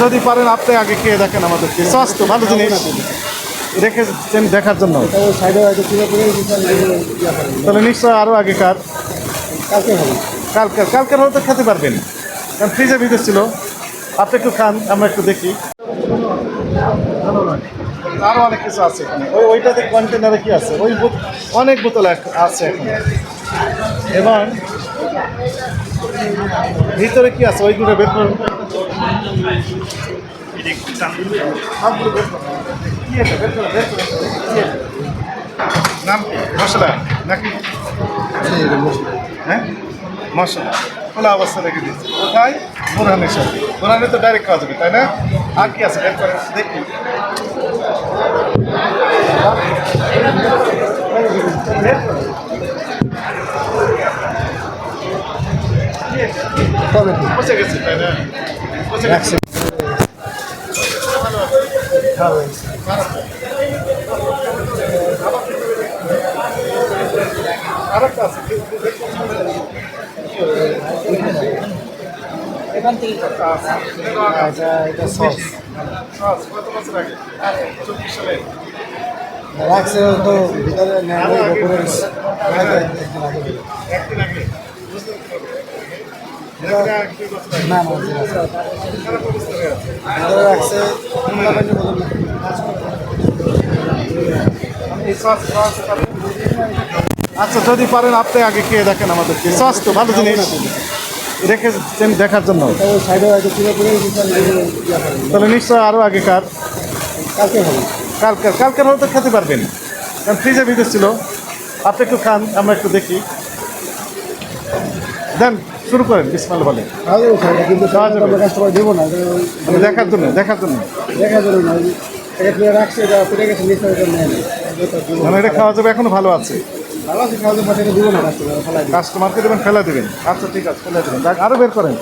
যদি পারেন, আপনি আগে খেয়ে দেখেন আমাদেরকে। স্বাস্থ্য ভালো জিনিস। রেখেছেন দেখার জন্য। তাহলে নিশ্চয় আরও আগেকার। কালকে কালকের হয়তো খেতে পারবেন। কারণ ফ্রিজে ভিতরে ছিল। আপনি একটু খান, আমরা একটু দেখি। আরও অনেক কিছু আছে ওই ওইটাতে কন্টেনারে কি আছে? ওই অনেক বোতল আছে এখানে। এবং ভিতরে কি আছে? ওইগুলো বের করুন। নাম? মশলা নাকি? হ্যাঁ? মশলা। খোলা অবস্থা রেখে দিচ্ছি কোথায়? বোরহানের সাথে। বোরহানে তো ডাইরেক্ট খাওয়া যাবে তাই না? আর কি আছে? বের করে দেখি। গেছে তাই না? আরেকটা এখান থেকে এটা এটা সস সস, কত বছর আগে চব্বিশ সালে রাখছে তো ভিতরে একদিন আগে বুঝতে পারবে এটা কি বছর আগে আচ্ছা যদি পারেন আপনি আগে খেয়ে দেখেন আমাদেরকে। সস তো ভালো জিনিস। রেখেছেন দেখার জন্য। তাহলে নিশ্চয় আরও আগেকার। কালকে হবে কালকের কালকের হয়তো খেতে পারবেন। কারণ ফ্রিজে ভিতরে ছিল। আপনি একটু খান, আমরা একটু দেখি। দেন, শুরু করেন বিসমাল বলে কিন্তু। কাস্টমার দেবো না দেখার জন্য দেখার জন্য এটা গেছে মানে এটা খাওয়া যাবে, এখনও ভালো আছে ভালো খাওয়া যাবে দেবো না কাস্টমারকে দেবেন, ফেলে দেবেন আচ্ছা ঠিক আছে, ফেলে দেবেন আরও বের করেন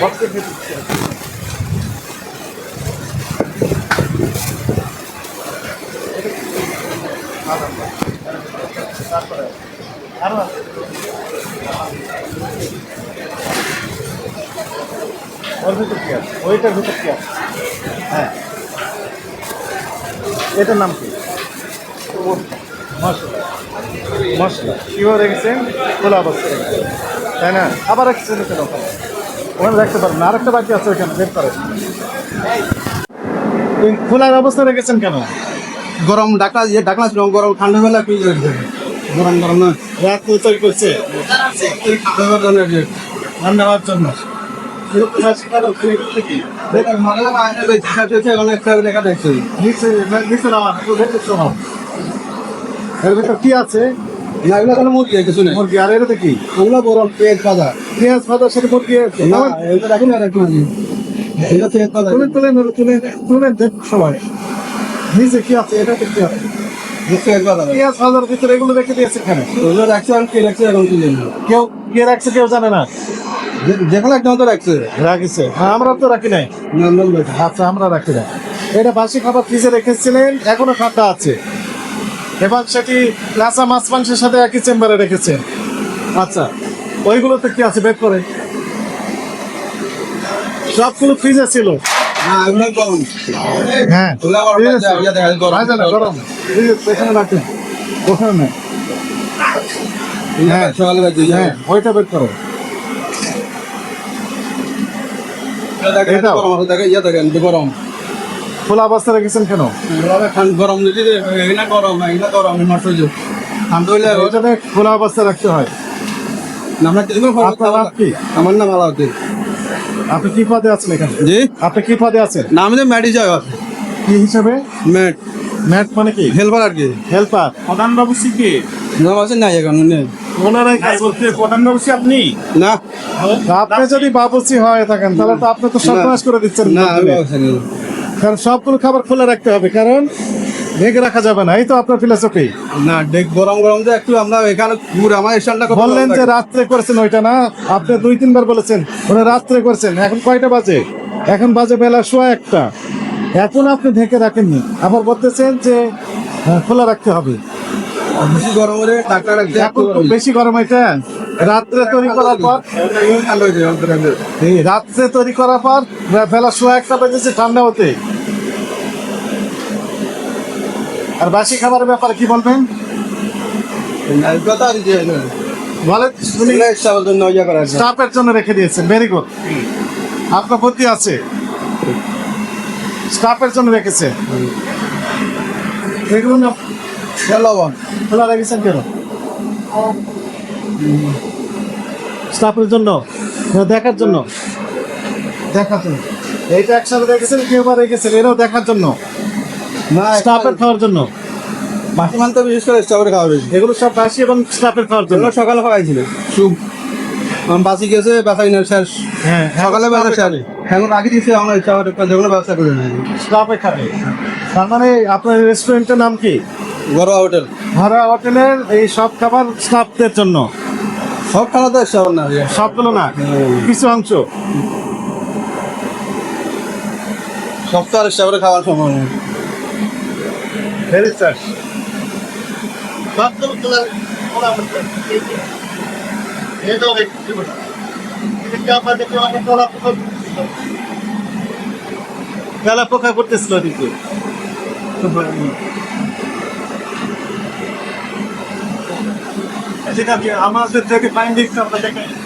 বক্সের ভিতরে। আরও। ওর ভিতর কি আছে? ওইটার ভিতর কি আছে? হ্যাঁ। এটার নাম কি? মশলা। মশলা। কীভাবে রেখেছেন খোলা অবস্থা তাই না? আবার রেখেছেন কেন ওখানে। রাখতে পারেন আর একটা বাকি আছে ওইখানে বের করে। খোলার অবস্থা রেখেছেন কেন? গরম ডাকনা যে ডাকনা ছিল, গরম ঠান্ডা বেলা কি গরম গরম না রাত তৈরি করছে না ঠান্ডা হওয়ার জন্য নিচে নিচে নামা একটু দেখে শোনাও এর ভিতর কি আছে? মুরগি আর এটাতে কি? পেঁয়াজ পাতার সাথে মুরগি আছে। তুলে তুলে নেবে, তুলে তুলে দেখ সবাই। নিচে কি আছে? এটাতে কি আছে? পেঁয়াজ ভাজার ভিতরে এগুলো রেখে দিয়েছে এখানে। কেউ কে রাখছে কেউ জানে না। রাখছে। রাখিছে। হ্যাঁ আমরা তো রাখি নাই। আচ্ছা আমরা রাখি না এটা বাসি খাবার ফ্রিজে রেখেছিলেন এখনও ঠান্ডা আছে। এবং সেটি কাঁচা মাছ মাংসের সাথে একই চেম্বারে রেখেছেন। আচ্ছা ওইগুলোতে কি আছে? বের করে। সবগুলো ফ্রিজে ছিল। হ্যাঁ। রাখেন। ওখানে। না হ্যাঁ হ্যাঁ। ওইটা বের করো। গরম খোলা অবস্থা রেখেছেন কেন? গরম যদি গরম এগুলা গরম নষ্ট হয়ে যাবে ঠান্ডা হইলে খোলা অবস্থা রাখতে হয়। আমরা আপনার নাম কি? আমার নাম আলাউদ্দিন। আপনি কি পদে আছেন এখানে? জি? আপনি কি পদে আছেন? না আমাদের ম্যাডি যাই কি হিসাবে? ম্যাট। ম্যাট মানে কি? হেল্পার আর কি। হেল্পার। প্রধান বাবু শিখে নাম আছে নাই এখন নেই। ওনারাই কাজ করতে প্রধান বাবু আপনি? না। আপনি যদি বাবুসি হয়ে থাকেন তাহলে তো আপনি তো সর্বনাশ করে দিচ্ছেন না আমি নেই। কারণ সবগুলো খাবার খোলা রাখতে হবে। কারণ ঢেকে রাখা যাবে না এই তো আপনার ফিলোসফি না দেখ গরম গরম তো একটু আমরা এখানে আমার স্ট্যান্ডটা বললেন যে রাত্রে করেছেন ওইটা না আপনি দুই তিনবার বলেছেন ওরা রাত্রে করেছেন এখন কয়টা বাজে? এখন বাজে বেলা সোয়া একটা। এখন আপনি ঢেকে রাখেননি আবার বলতেছেন যে খোলা রাখতে হবে। বেশি গরম হলে রাখতে এখন বেশি গরম এটা। রাত্রে তৈরি করার পর রাত্রে তৈরি করার পর বেলা সোয়া একটা বেজেছে ঠান্ডা হতে। আর বাসি খাবারের ব্যাপারে কি বলবেন? স্টাফের জন্য রেখে দিয়েছেন ভেরি গুড আপনার বুদ্ধি আছে? স্টাফের জন্য রেখেছে? এগুলো না লবণ। খোলা রেখেছেন কেন? স্টাফের জন্য? দেখার জন্য? দেখার জন্য। এইটা একসাথে রেখেছেন কেউ বা রেখেছেন এরাও দেখার জন্য। না স্টাফের খাওয়ার জন্য? মাসি মান তো বিশেষ করে স্টাফের খাওয়া বেশি। এগুলো সব বাসি এবং স্টাফের খাওয়ার জন্য। সকালে খাওয়াইছিল সুপ আমার বাসি গেছে ব্যবসা কিনে শেষ। হ্যাঁ সকালে ব্যবসা শেষ। এখন আগে দিয়েছে আমরা করে যেগুলো ব্যবসা করে নেই। স্টাফে খাবে। তার মানে আপনার রেস্টুরেন্টের নাম কি? ঘরোয়া হোটেল। ভাড়া হোটেলের এই সব খাবার স্টাফদের জন্য? সব খাওয়া তো স্টাফ না সবগুলো না? কিছু অংশ? সব তো আর স্টাফের খাওয়ার সময় নেই ভেরি চার্জ তেলা পোকা করতেছিল কিন্তু। আমাদের থেকে ফাইন্ডিংটা আমরা দেখে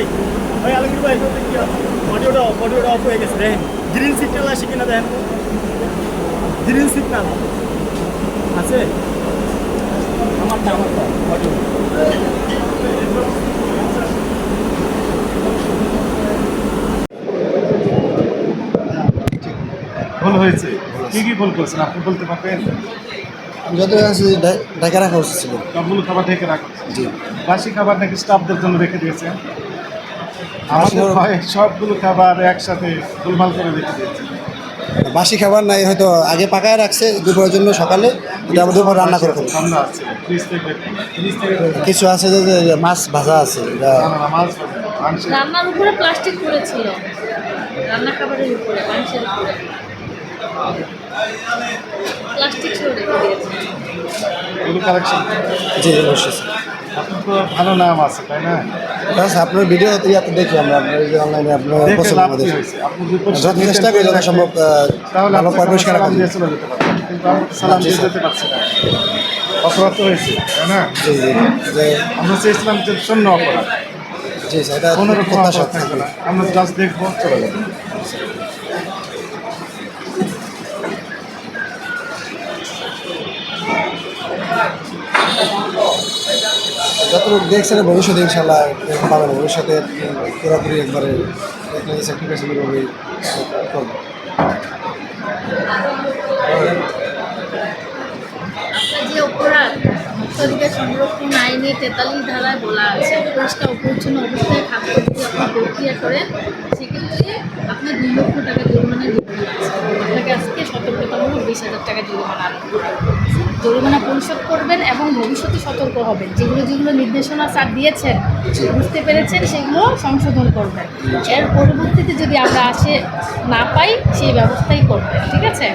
ভাই। ভাই আলমগীর ভাই অডিওটা অডিওটা অফ হয়ে? গেছে। দেখেন গ্রিন সিগন্যাল আসে কিনা দেখেন গ্রিন সিগন্যাল আছে? আমারটা আমারটা অডিও ভুল হয়েছে। কি কি ভুল করছেন? আপনি বলতে পারবেন? যত ঢাকা রাখা উচিত ছিল। সবগুলো খাবার ঢেকে রাখুন জি। বাসি খাবার নাকি স্টাফদের জন্য রেখে দিয়েছেন? আমাদের ভয়ে সবগুলো খাবার একসাথে গোলমাল করে রেখে দিয়েছে। বাসি খাবার নাই হয়তো আগে পাকায় রাখছে দুপুরের জন্য সকালে এটা আমরা দুপুর রান্না করে থেকে কিছু আছে যে মাছ ভাজা আছে রান্নার উপরে প্লাস্টিক পড়েছিল রান্না খাবারের উপরে মাংসের উপরে। প্লাস্টিক সহ রেখে দিয়েছে। এগুলো কালেকশন জি অবশ্যই। আপনার তো ভালো নাম আছে তাই না? প্লাস আপনার ভিডিও ইয়াতে দেখি আমরা আপনার এই যে অনলাইনে আপনার পছন্দ আমাদের যত চেষ্টা করি যত সম্ভব তাহলে ভালো পরিষ্কার সালাম দিয়ে চলে যেতে পারবেন। কিন্তু আমরা সালাম জি, দিয়ে যেতে পারছি না। অপরাধ হয়েছে তাই না? জি জি। আমরা চেয়েছিলাম যে শূন্য অপরাধ। জি স্যার এটা কোনো রকম আমরা জাস্ট দেখব চলে যাব। যতটুকু দেখছেন ভবিষ্যতে ইনশাল্লাহ পাবেন ভবিষ্যতে পুরোপুরি একবারে যে অপরাধ সংরক্ষণ আইনে তেতাল্লিশ ধারায় যদি আপনি প্রক্রিয়া সেক্ষেত্রে আপনার দুই লক্ষ টাকা জরিমানা আপনাকে আজকে সতর্কতামূলক বিশ হাজার টাকা জরিমানা জরিমানা পরিশোধ করবেন এবং ভবিষ্যতে সতর্ক হবেন। যেগুলো যেগুলো নির্দেশনা স্যার দিয়েছেন বুঝতে পেরেছেন সেগুলো সংশোধন করবেন। এর পরবর্তীতে যদি আমরা আসে না পাই সেই ব্যবস্থাই করবেন ঠিক আছে?